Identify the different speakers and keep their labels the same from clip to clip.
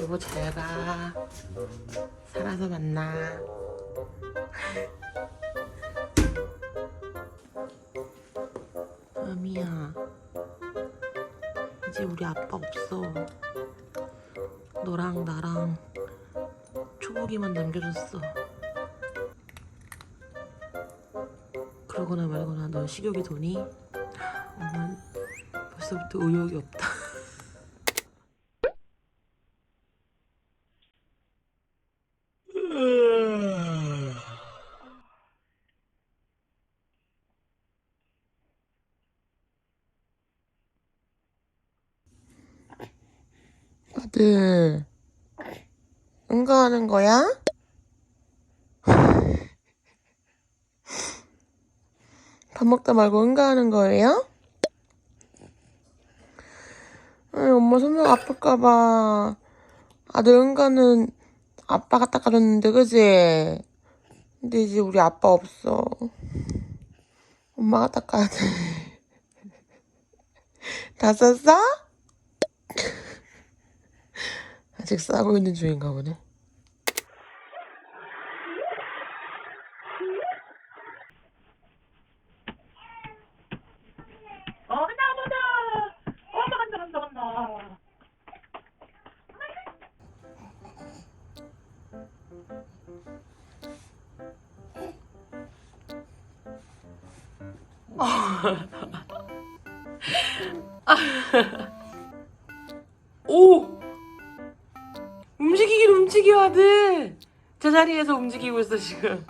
Speaker 1: 여보 잘가 살아서 만나. 아미야 이제 우리 아빠 없어. 너랑 나랑 초복이만 남겨줬어. 그러거나 말거나 넌 식욕이 도니? 엄마 벌써부터 의욕이 없다 아들 응가하는 거야? 밥 먹다 말고 응가하는 거예요? 아이, 엄마 손목 아플까봐 아들 응가는 아빠가 닦아줬는데 그지? 근데 이제 우리 아빠 없어 엄마가 닦아야 돼 다 썼어? 아직 싸고 있는 중인가 보네.
Speaker 2: 어, 간다,
Speaker 1: 아들! 제자리에서 움직이고 있어, 지금.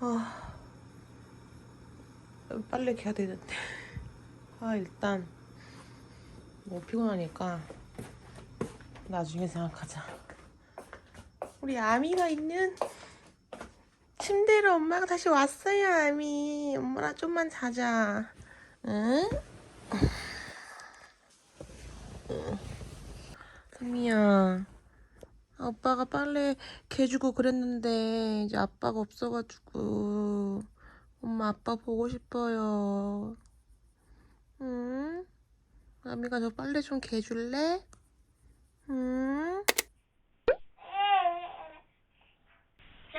Speaker 1: 아, 빨리 개야 되는데. 아, 일단, 뭐 피곤하니까, 나중에 생각하자. 우리 아미가 있는 침대로 엄마가 다시 왔어요, 아미. 엄마랑 좀만 자자. 응? 아미야. 아빠가 빨래 개주고 그랬는데 이제 아빠가 없어가지고 엄마 아빠 보고 싶어요. 응? 아미가 저 빨래 좀 개줄래? 응?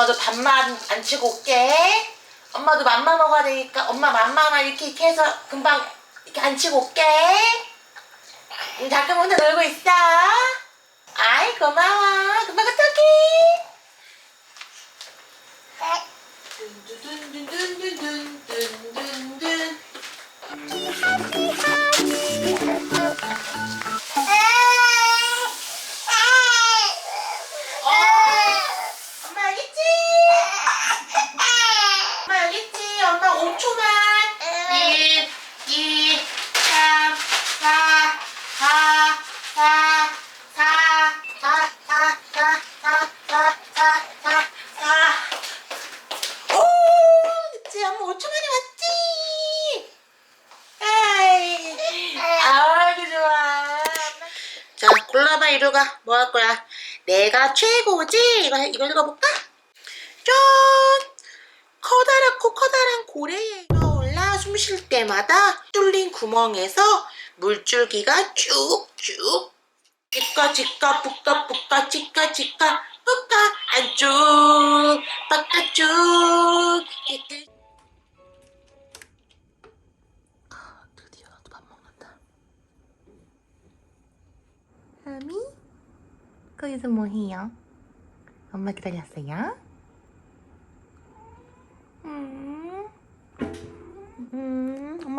Speaker 1: 엄마도 밥만 안 치고 올게. 엄마도 맘마 먹어야 되니까 엄마 맘마만 이렇게 이렇게 해서 금방 이렇게 안 치고 올게. 응, 잠깐 혼자 놀고 있어. 아이 고마워. 금방 갔다 올게. 엄마 5초만 1, 2, 3, 4, 4, 4, 4, 4, 4, 4, 4, 4, 4, 4, 4. 오! 그치? 엄마 5초 만에 왔지? 아이, 아이고 좋아. 자, 골라봐 이루가. 뭐 할 거야? 내가 최고지? 이거 이거 읽어볼까? 짠! 커다랗고 커다란 고래에 떠올라 숨 쉴 때마다 뚫린 구멍에서 물줄기가 쭉쭉 치까 치까 뿌까 뿌까 치까 치까 뿌까 안쪽 바깥쪽 아, 드디어 나도 밥 먹는다 아미? 거기서 뭐해요? 엄마 기다렸어요?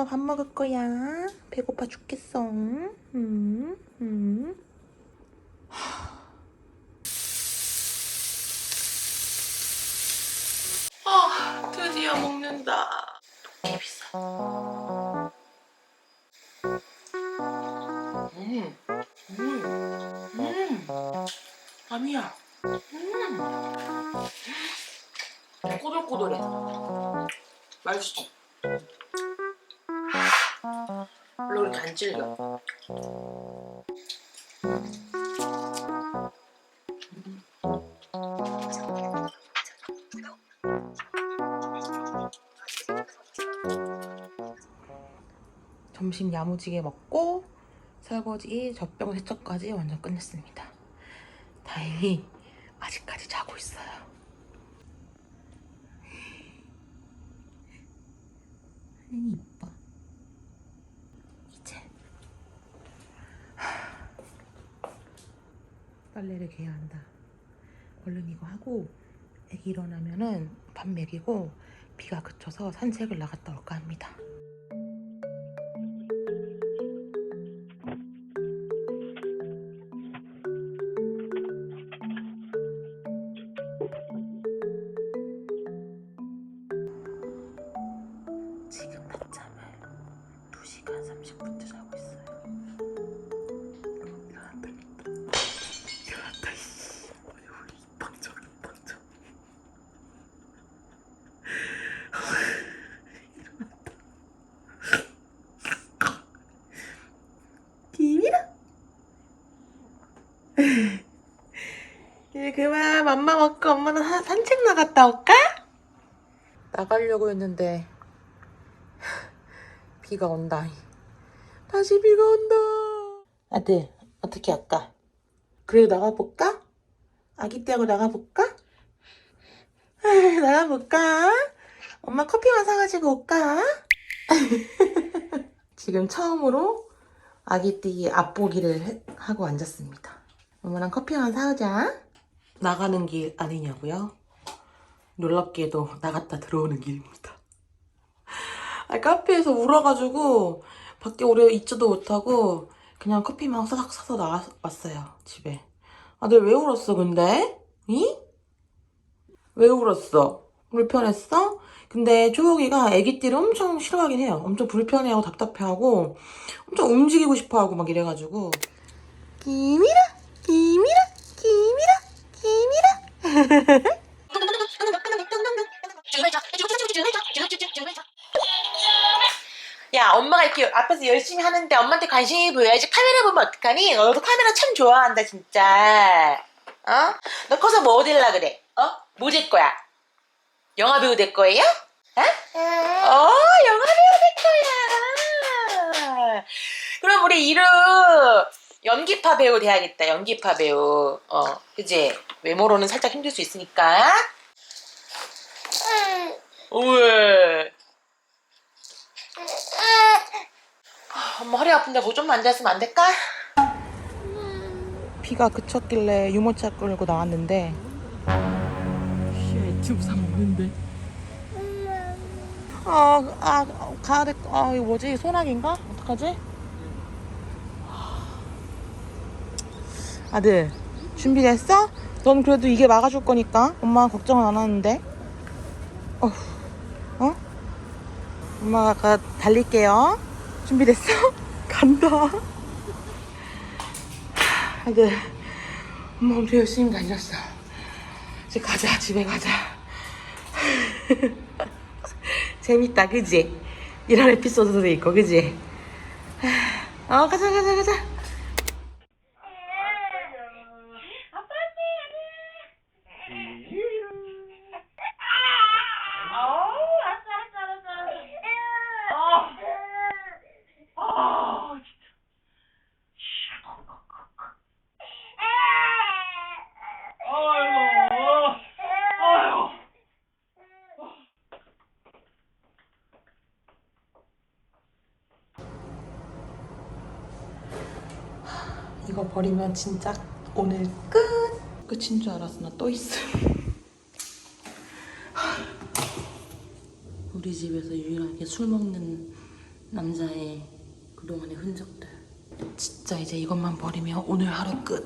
Speaker 1: 엄마 밥 먹을 거야. 배고파 죽겠어. 음, 음. 아, 드디어 먹는다. 도깨비살. 음, 음, 음. 아미야. 음. 꼬들꼬들해. 맛있어. 별로 그렇게 안 질겨. 점심 야무지게 먹고 설거지, 젖병 세척까지 완전 끝냈습니다. 다행히 아직까지 자고 있어요. 이 이뻐. 이제 빨래를 개야 한다. 얼른 이거 하고 애기 일어나면은 밥 먹이고 비가 그쳐서 산책을 나갔다 올까 합니다. 이제 그만 맘마 먹고 엄마는 사- 산책 나갔다 올까? 나가려고 했는데 비가 온다. 다시 비가 온다. 아들, 어떻게 할까? 그래, 나가볼까? 아기 떼하고 나가볼까? 에이, 나가볼까? 엄마 커피만 사가지고 올까? 지금 처음으로 아기띠 앞보기를 해- 하고 앉았습니다. 엄마랑 커피만 사오자. 나가는 길 아니냐고요? 놀랍게도 나갔다 들어오는 길입니다. 아, 카페에서 울어가지고 밖에 오래 있지도 못하고 그냥 커피만 사삭 사서 나왔어요 집에. 아들 왜 울었어 근데? 이? 왜 울었어? 불편했어? 근데 초록이가 애기띠를 엄청 싫어하긴 해요. 엄청 불편해하고 답답해하고 엄청 움직이고 싶어하고 막 이래가지고 김이라 이렇게 앞에서 열심히 하는데 엄마한테 관심이 보여야지 카메라 보면 어떡하니? 너도 카메라 참 좋아한다, 진짜. 어? 너 커서 뭐 될라 그래? 어? 뭐 될 거야? 영화 배우 될 거예요? 어? 어, 영화 배우 될 거야. 그럼 우리 이루 연기파 배우 돼야겠다, 연기파 배우. 어, 그지? 외모로는 살짝 힘들 수 있으니까. 왜? 엄마 허리 아픈데 뭐좀 앉았으면 안 될까? 비가 그쳤길래 유모차 끌고 나왔는데 유튜브 사 먹는데 아, 아, 가을에 아, 이거 뭐지? 소나기인가? 어떡하지? 아들 준비됐어? 넌 그래도 이게 막아줄 거니까 엄마 걱정은 안 하는데 어? 어? 엄마가 아까 달릴게요. 준비됐어? 간다. 아들, 엄마 열심히 달렸어. 이제 가자, 집에 가자. 재밌다, 그지? 이런 에피소드도 있고, 그지? 어, 가자, 가자, 가자. 이거 버리면 진짜 오늘 끝! 끝인 줄 알았어. 나 또 있어. 우리 집에서 유일하게 술 먹는 남자의 그동안의 흔적들. 진짜 이제 이것만 버리면 오늘 하루 끝.